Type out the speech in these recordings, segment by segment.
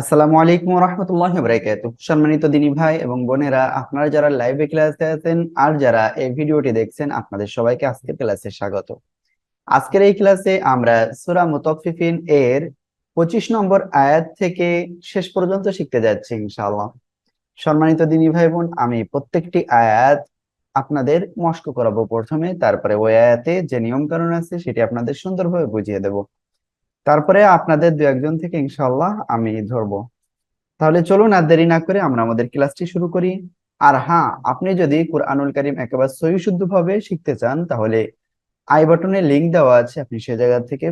আসসালামু আলাইকুম রহমতুল্লাহ বরাকাত সম্মানিত দিনী ভাই এবং বোনেরা, আপনারা যারা লাইভে ক্লাসে আছেন আর যারা এই ভিডিওটি দেখছেন, আপনাদের সবাইকে আজকের ক্লাসে স্বাগত। আজকের এই ক্লাসে আমরা সূরা মুতাফফিফিন এর পঁচিশ নম্বর আয়াত থেকে শেষ পর্যন্ত শিখতে যাচ্ছি ইনশাআল্লাহ। সম্মানিত দিনী ভাই বোন, আমি প্রত্যেকটি আয়াত আপনাদের মস্ক করাবো প্রথমে, তারপরে ওই আয়াতে যে নিয়ম কানুন আছে, সেটি আপনাদের সুন্দরভাবে বুঝিয়ে দেব। তারপরে আপনাদের দু একজন থেকে ইনশাল্লাহ আমি ধরবো। তাহলে চলুন আর দেরি না করে আমরা আমাদের ক্লাসটি শুরু করি। আর হ্যাঁ আপনি যদি কোরআনুল কারীম একেবারে সহি শুদ্ধভাবে শিখতে চান, তাহলে আই বাটনে লিঙ্ক দেওয়া আছে, আপনি সে জায়গা থেকে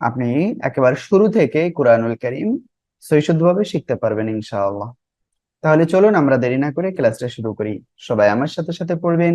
আপনি একেবারে শুরু থেকে কোরআনুল কারীম সহি শুদ্ধভাবে শিখতে পারবেন ইনশাআল্লাহ। তাহলে চলুন আমরা দেরি না করে ক্লাসটা শুরু করি। সবাই আমার সাথে সাথে পড়বেন।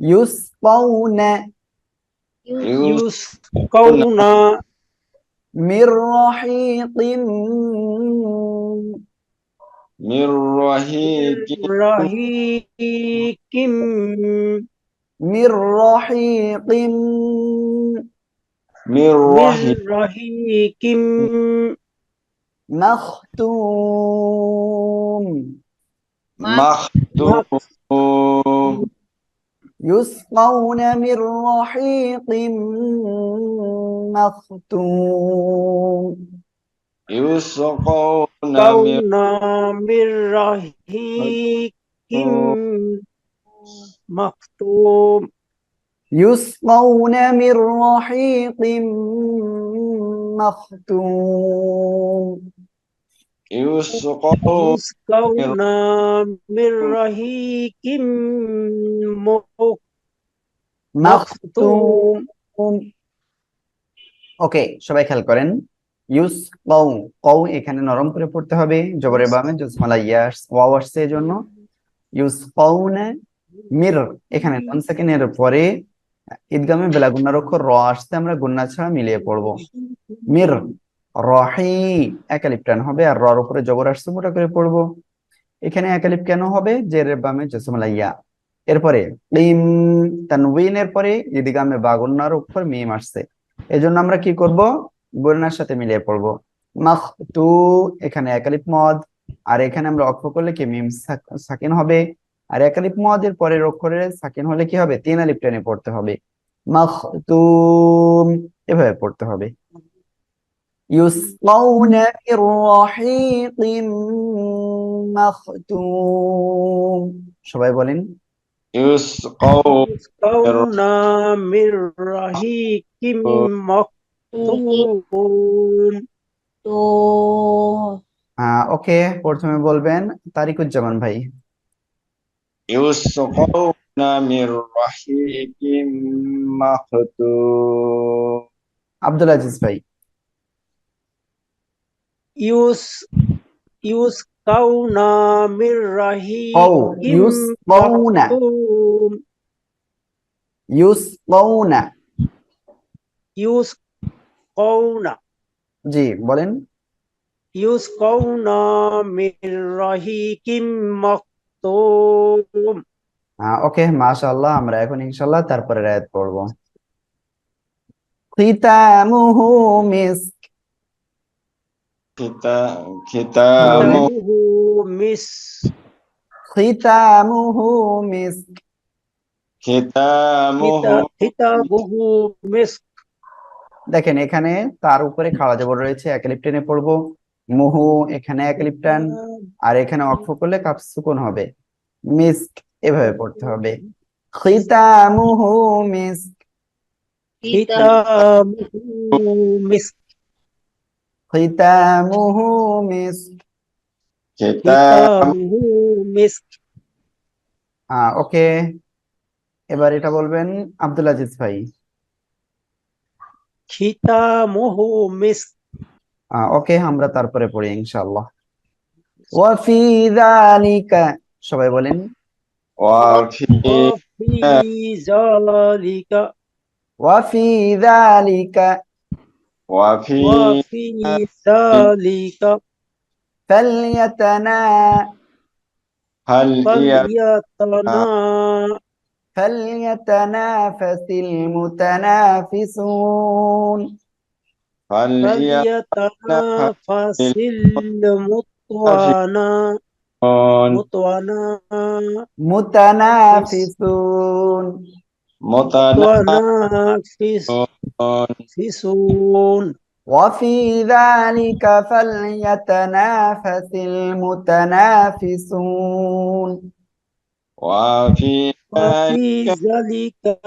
يسقون يسقون من رحيق من رهيق رهيق من رحيق من رهيق مختوم مختوم يسقون من رحيق مختوم. يسقون من رهيق مختوم. يسقون من رحيق مختوم. يسقون يسقون من رهيق مختوم مختوم ওকে সবাই খেয়াল করেন ইউস কৌ কৌ এখানে নরম করে পড়তে হবে জবরে বামে জসমালা ইয়াস ওয়াও আসছে এজন্য ইউস কৌনে মির এখানে নন সেকেন্ডের পরে ঈদগামে বেলা গুন্নার অক্ষর র আসছে আমরা গুন্না ছাড়া মিলিয়ে পড়বো মির রহি, একালিপ টান হবে, আর রর উপরে জবর আসছে, মোটা করে পড়ব। এখানে একালিপ কেন হবে? জের বামে জসমালা ইয়া এরপরে ইম তানউইনের পরে ঈদগামে বাগুন্নার উপর মিম আসছে। এজন্য আমরা কি করব? গুণনার সাথে মিলিয়ে পড়ব। মাখ তু, এখানে একালিপ মদ, আর এখানে আমরা অক্ষ করলে কি? মিম সাক- সাকিন হবে। আর একালিপ মদের পরের অক্ষরে সাকিন হলে কি হবে? তিন আলিপ টেনে পড়তে হবে। মাখ তুম এভাবে পড়তে হবে। يسقون من رحيق مختوم সবাই বলেন يسقون يسقون من رهيق مختوم আহ ওকে প্রথমে বলবেন তারিকুজ্জামান ভাই يسقون من رهيق مختوم আব্দুল আজিজ ভাই ইউস ইউস কাউনা মির রাহিম ও ইউস কাউনা। ইউস জি বলেন। ইউস কাউনা মির রাহিকিম মাকতুম ওকে মাশাআল্লাহ আমরা এখন ইনশাআল্লাহ তারপরে রায়াত পড়ব। খিতামুহু মিস kita kitamuhu mis khitamuhu mis khitamuhu khitamuhu mis দেখেন এখানে তার উপরে খাওয়া জবর রয়েছে একলিপ্টেনে পড়ব। মুহু এখানে একলিপ্টান আর এখানে অক্ষ করলে কাপ সুকুন হবে। মিস্ক এভাবে পড়তে হবে। খিতামুহু মিস্ক খিতামুহু মিস্ক ختام ختامه مسك আহ ওকে এবার এটা বলবেন আব্দুল আজিজ ভাই ختامه مسك ওকে আমরা তারপরে পড়ি ইনশাআল্লাহ ওয়াফি যালিকা সবাই বলেন وفي وفي ذلك ওয়াফি যালিকা وفي وفي ذلك فليتنا هل فليتنا فليتنافس المتنافسون. فليتنافس المطوانا مطوانا متنافسون. متنافسون. المتنافسون وفي ذلك فليتنافس المتنافسون. وفي ذلك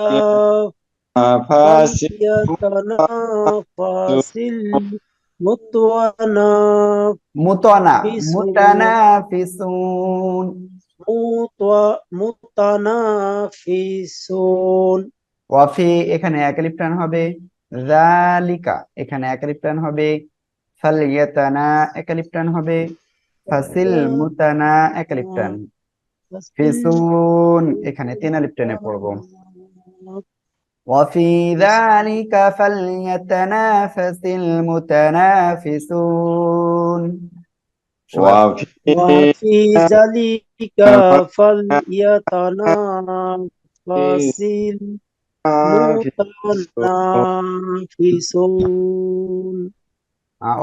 فليتنافس المتنافسون متنافسون متنافسون. ওয়াফি এখানে এক আলিফ টান হবে যালিকা এখানে এক আলিফ টান হবে ফালিয়াতানা এক আলিফ টান হবে ফাসিল মুতানা এক আলিফ টান ফিসুন এখানে তিন আলিফ টানে পড়বো وفي ذلك فليتنافس المتنافسون সবাই وفي وفي ذلك فليتنافس المتنافسون Ah,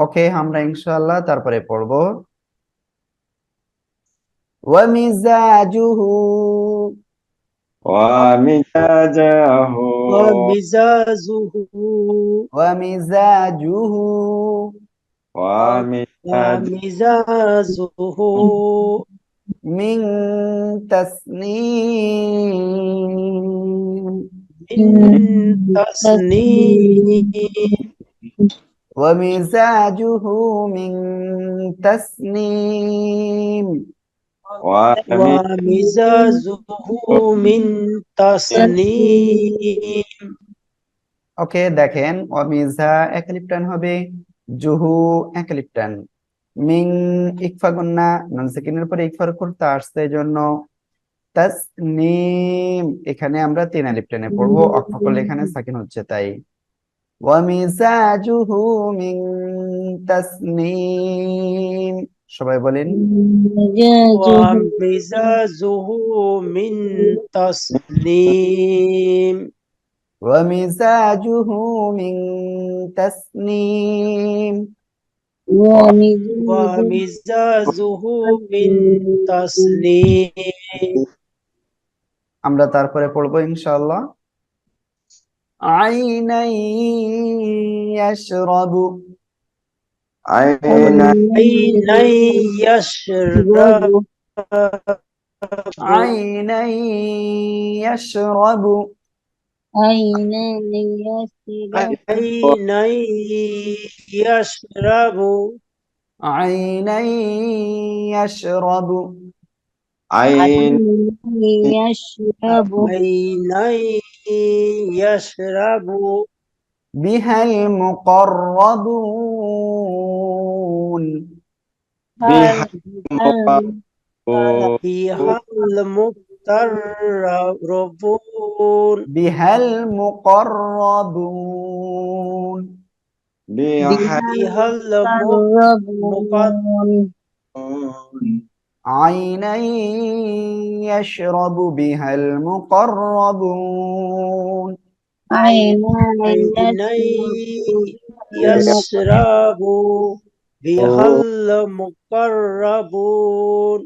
ওকে ah, আমরা ইনশাআল্লাহ তারপরে পড়ব। ওয়ামিজাজুহু ওয়ামিজাজাহু ওয়ামিজাজুহু ওয়ামিজাজুহু ওয়ামিজাজুহু মিন তাসনিম। من تسنيم ومزاجه من تسنيم ومزاجه من تسنيم ওকে দেখেন অমিজা একালিপ্টান হবে জুহু একালিপ্টান মিং ইকফা গুন্না নন সেকেন্ডের পরে ইকফার করতে আসছে জন্য তাসনিম এখানে আমরা তিন আলিফ টেনে পড়ব। অক্ষ এখানে সাকিন হচ্ছে তাই। ওয়া ওয়ামিজাজুহু মিন তাসনিম সবাই বলেন। ওয়ামিজাজুহু মিন তাসনিম ওয়ামিজাজুহু মিন তাসনিম ওয়ামিজাজুহু মিন তাসনিম আমরা তারপরে পড়বো ইনশাআল্লাহ عينا يشرب عينا عينا يشرب عينا يشرب عينا يشرب عينا يشرب عينا يشرب عين يشرب عينا يشرب بها المقربون بها فيها المقربون بها المقربون بها فيها المقربون عينا يشرب بها المقربون عينا عينا يشرب بها المقربون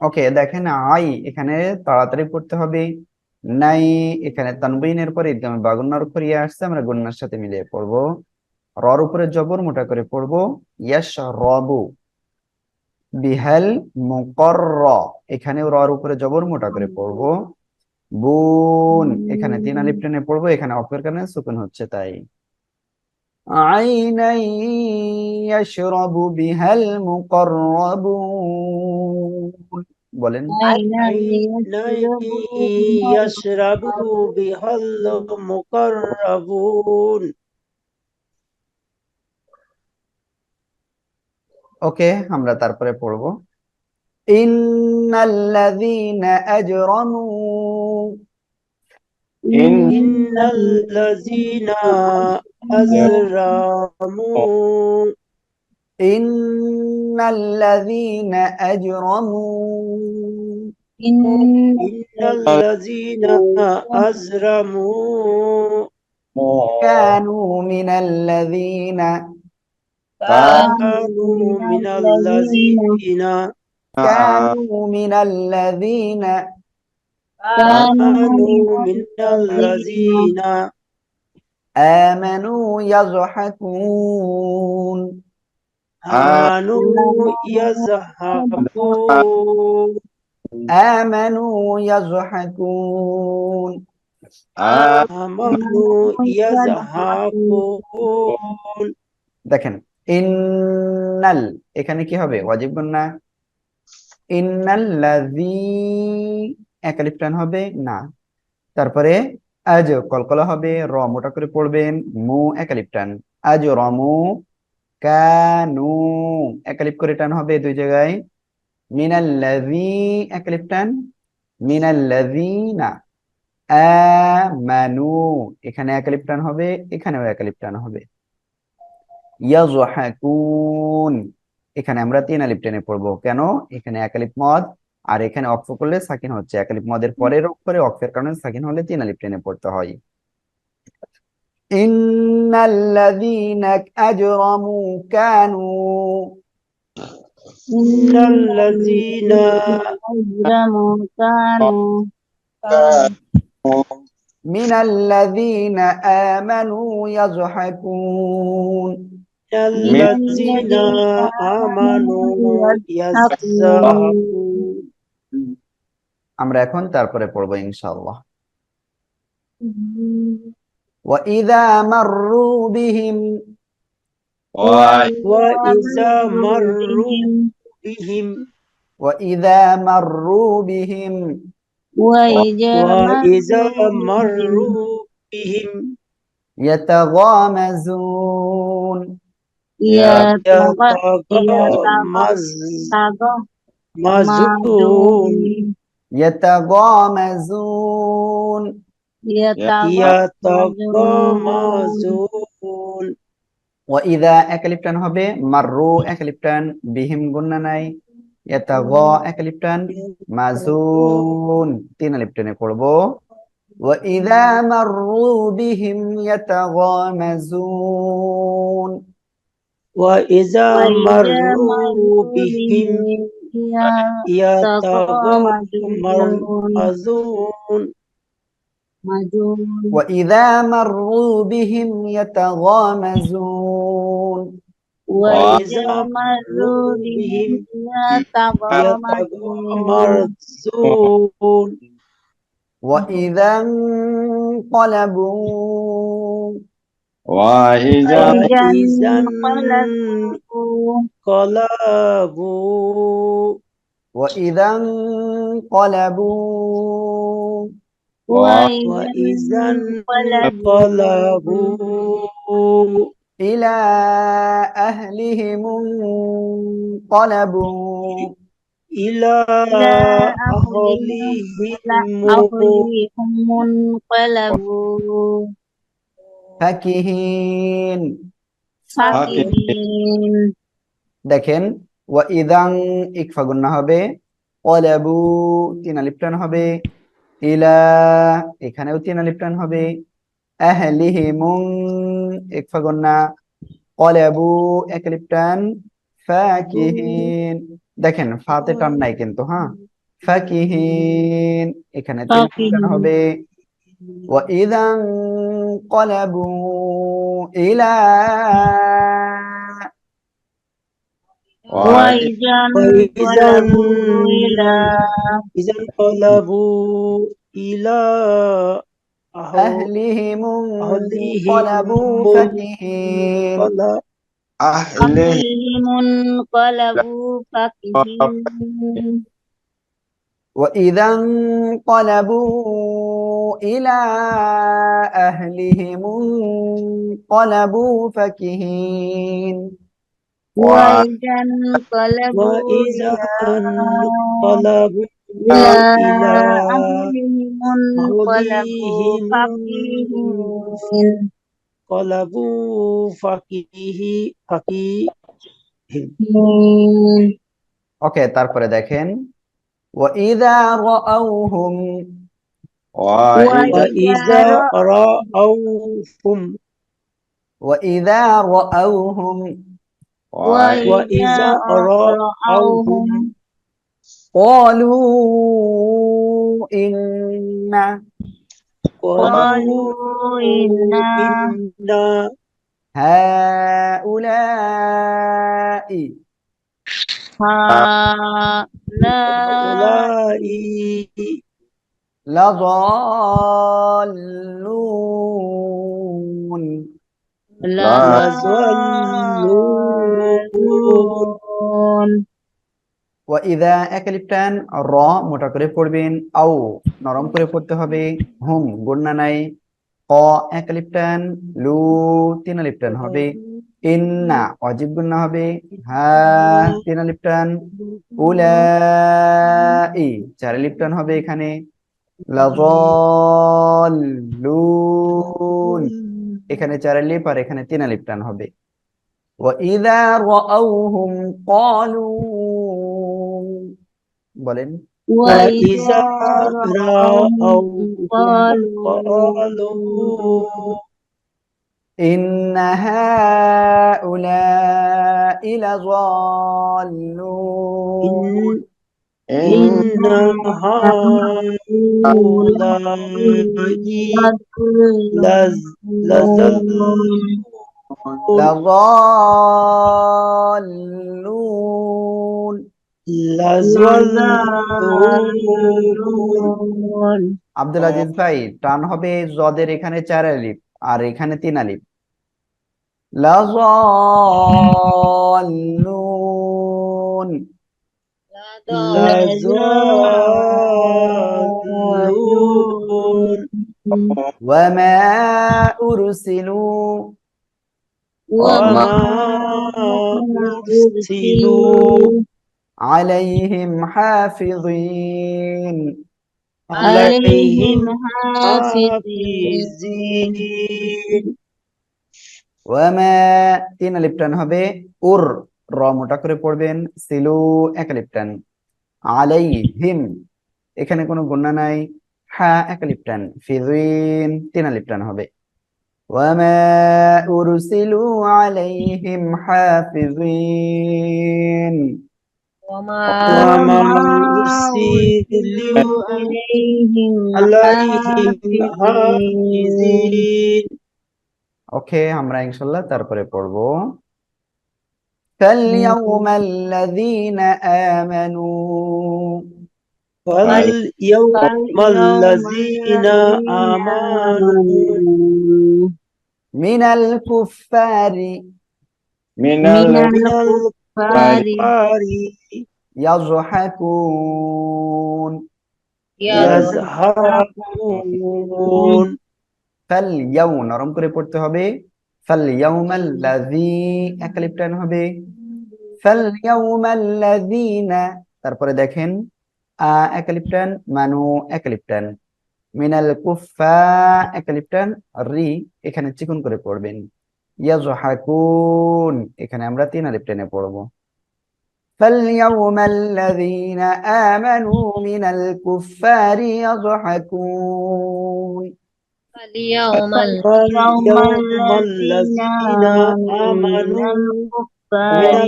ওকে দেখেন আই এখানে তাড়াতাড়ি পড়তে হবে নাই এখানে তানবিনের পরে ইদগামে বাগুন্নার উপরে আসছে আমরা গুন্নার সাথে মিলিয়ে পড়বো রর উপরে জবর মোটা করে পড়বো ইয়াশ রবু বিহাল মুকর্র এখানেও রর উপরে জবর মোটা করে পড়বো বুন এখানে তিন আলিফ টেনে পড়বো এখানে অফের কারণে সুকুন হচ্ছে তাই عينا يشرب بها المقربون বলেন عينا عينا يشرب بها المقربون ওকে আমরা তারপরে পড়বো ইন্নাল্লাযীনা আজরামু إن إن الذين أجرموا ইন্নাল্লাযীনা আজরামু إن إن الذين أجرموا كانوا من الذين كانوا من الذين كانوا من الذين كانوا من الذين آمنوا يضحكون آمنوا يضحكون آمنوا يضحكون آمنوا يضحكون দেখেন ইন্নাল, এখানে কি হবে? ওয়াজিব গুন্না ইন্নাল্লাযী, একালিফ টান হবে? না। তারপরে আজ কলকলা হবে, র মোটা করে পড়বেন, মু একালিফ টান। আজ রমু কানু, একালিফ করে টান হবে দুই জায়গায়। মিনাল্লাযী, একালিফ টান। মিনাল্লাযীনা আমানু, এখানে একালিফ টান হবে, এখানেও একালিফ টান হবে। ইয়াজহাকুন এখানে আমরা তিন আলিপ টেনে পড়ব। কেন? এখানে এক আলিপ মদ আর এখানে অক্ষ করলে সাকিন হচ্ছে এক আলিপ মদের পরের অক্ষরে অক্ষের কারণে সাকিন হলে তিন আলিপ টেনে পড়তে হয়। মিনাল্লাদিন আমানু ইয়াজহাকুন الذين آمنوا يضحكون আমরা এখন তারপরে পড়বো ইনশাআল্লাহ وإذا مروا بهم وإذا مروا بهم وإذا مروا بهم وإذا وإذا مروا بهم يتغامزون Ya mazun. Yatagamazun yatagamazun ওয়া ইদা একলিপটান হবে মাররু একলিপটান বিহিম গুন্না নাই ইয়াতাগা একলিপটান মাজুন তিন আলিপটানে পড়ব وإذا مروا بهم يتغمزون وإذا مروا بهم يتغامزون وإذا مروا بهم يتغامزون وإذا انقلبوا وإذا انقلبوا وإذا انقلبوا وإذا انقلبوا إلى أهلهم انقلبوا إلى أهلهم انقلبوا ফাকিহিন ফাকিহিন দেখেন ওয়া ইদাং ইকফা গুন্না হবে ওয়ালাবু তিন আলিফ হবে ইলা এখানেও তিন আলিফ টান হবে আহলিহিমুং ইকফা গুন্না ওয়ালাবু এক আলিফ টান দেখেন ফাতে টান নাই কিন্তু হ্যাঁ? ফাকিহিন এখানে তিন টান হবে ওয়া ইদাং انقلبوا إلى وإذا انقلبوا إلى إذا انقلبوا إلى أهل أهلهم أهلهم انقلبوا فكهين أهله أهلهم انقلبوا فكهين وإذا انقلبوا إلى أهلهم انقلبوا فكهين وإذا انقلبوا وإذا إلى انقلبوا إلى إلى أهلهم انقلبوا فكهين انقلبوا فكيه فكيه ওকে তারপরে দেখেন وإذا رأوهم وإذا رأوهم. وإذا رأوهم. وإذا رأوهم. قالوا إن. قالوا إنا إنا هؤلاء. هؤلاء. هؤلاء لضالون لظلون ওয়াইদা একালিপটান র মোটা করে পড়বেন আও নরম করে পড়তে হবে হুম গুন্না নাই ক একালিপটান লু তিন লিপটান হবে ইন্না অজিব গুন্না হবে হা তিন লিপটান উলাই চার লিপটান হবে এখানে লাযাল্লুন এখানে চার লিপ আর এখানে তিন লিপটান হবে وإذا رأوهم قالوا বলেন وإذا رأوهم قالوا قالوا إن هؤلاء لضالون إن إن هؤلاء لز لضالون لظلون আব্দুল আজিজ ভাই টান হবে জদের এখানে চার আলিফ আর এখানে তিন আলিফ লাযাল্লুন لظلون وما أرسلوا وما أرسلوا عليهم حافظين عليهم حافظين حافظين ওয়ামা তিন আলিফ টান হবে উর র মোটা করে পড়বেন সিলু এক আলিফ টান আলাইহিম এখানে কোনো গুণা নাই হা এক আলিফ টান ফিজিন তিন আলিফ টান হবে ওয়ামা উরসিলু আলাইহিম হাফিজিন وما وما أرسلوا عليهم عليهم حافظين ওকে আমরা ইনশাল্লাহ তারপরে পড়বো فاليوم الذين آمنوا واليوم الذين آمنوا من الكفار من من ال الكفار يضحكون يزهقون فاليوم নরম করে পড়তে হবে فاليوم الذي একলিপটান হবে فاليوم الذين তারপরে দেখেন আ একলিপটান মানু একলিপটান মিনাল কুফা একলিপটান রি এখানে চিকন করে পড়বেন ইয়াজহাকুন এখানে আমরা তিন আলিফ টেনে পড়বো فاليوم الذين آمنوا من الكفار يضحكون اليوم فاليوم الذين آمنوا من الكفار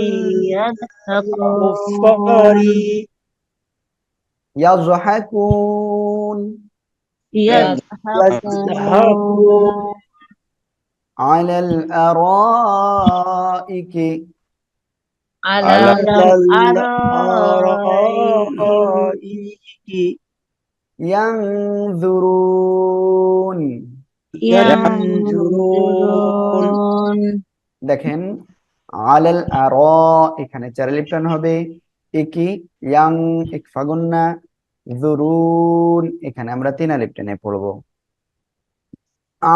يضحكون. يضحكون. على الأرائك. على على الأرائك. ইয়ানজুরুন। ইয়ানজুরুন। দেখেন আলাল আরা এখানে চার লিপটান হবে। একি ইয়াং ইকফাগুন্না জুরুন এখানে আমরা তিন আলিফ পড়ব।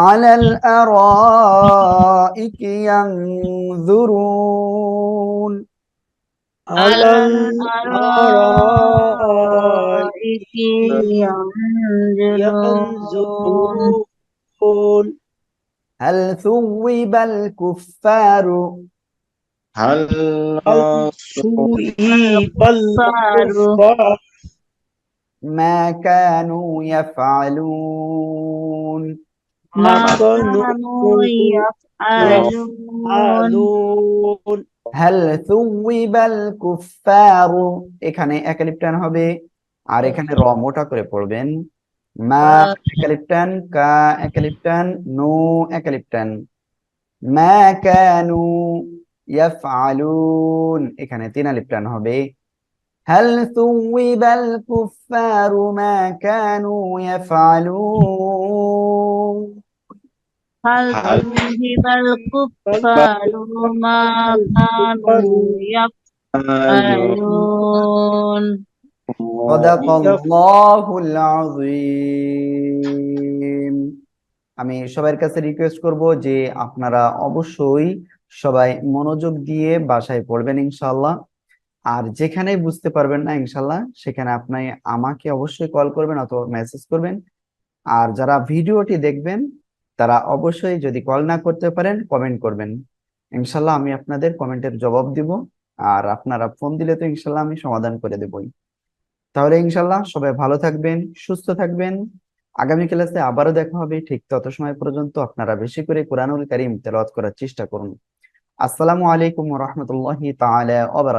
আলাল আরাইকি ইয়ানজুরুন على الأرائك ينظرون. هل ثوب الكفار؟ هل صيب الكفار؟ ما كانوا يفعلون. ما كانوا كانوا يفعلون. হাল সুইবাল কুফারু এখানে একালিপটান হবে। আর এখানে র মোটা করে পড়বেন। মা একালিপটান কা একালিপটান নো একালিপটান মা কানু ইয়াফআলুন। এখানে তিন আলিফ টান হবে। হাল সুইবাল কুফারু মা কানু ইয়াফআলুন। هل هل ذهب الكفار ما كانوا يفعلون صدق الله العظيم আমি সবার কাছে রিকোয়েস্ট করব যে আপনারা অবশ্যই সবাই মনোযোগ দিয়ে বাসায় পড়বেন ইনশাল্লাহ আর যেখানে বুঝতে পারবেন না ইনশাল্লাহ সেখানে আপনি আমাকে অবশ্যই কল করবেন অথবা মেসেজ করবেন আর যারা ভিডিওটি দেখবেন তারা অবশ্যই যদি কল না করতে পারেন কমেন্ট করবেন। ইনশাল্লাহ আমি আপনাদের কমেন্টের জবাব দিব, আর আপনারা ফোন দিলে তো ইনশাল্লাহ আমি সমাধান করে দেবই। তাহলে ইনশাল্লাহ সবাই ভালো থাকবেন, সুস্থ থাকবেন। আগামী ক্লাসে আবারও দেখা হবে, ঠিক তত সময় পর্যন্ত আপনারা বেশি করে কোরআনুল কারীম তেলাওয়াত করার চেষ্টা করুন। আসসালামু আলাইকুম রাহমাতুল্লাহি তাআলা ওয়া